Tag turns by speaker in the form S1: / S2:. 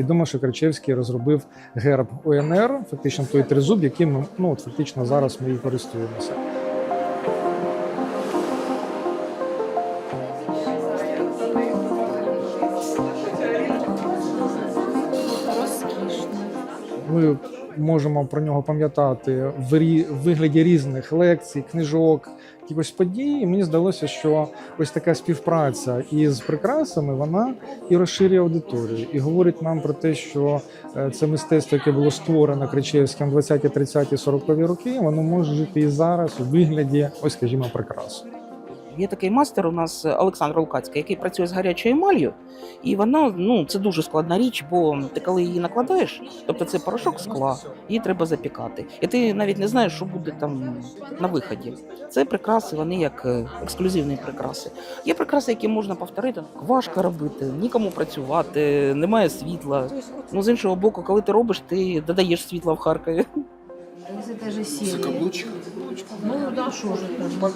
S1: Відомо, що Кричевський розробив герб УНР, фактично той тризуб, яким ну, от, фактично зараз ми і користуємося. Ми можемо про нього пам'ятати в вигляді різних лекцій, книжок, якихось подій. І мені здалося, що ось така співпраця із прикрасами вона і розширює аудиторію, і говорить нам про те, що е, це мистецтво, яке було створено Кричевським 20, 30, 40 роки, воно може жити і зараз у вигляді, ось скажімо, прикрас.
S2: Є такий мастер у нас Олександр Лукацький, який працює з гарячою емалью, і вона ну це дуже складна річ, бо ти коли її накладаєш, тобто це порошок скла, її треба запікати. І ти навіть не знаєш, що буде там на виході. Це прикраси, вони як е, ексклюзивні прикраси. Є прикраси, які можна повторити. Важко робити, нікому працювати, немає світла. Ну з іншого боку, коли ти робиш, ти додаєш світла в Харкові.
S3: Из этой же серии. Ну да, что же там.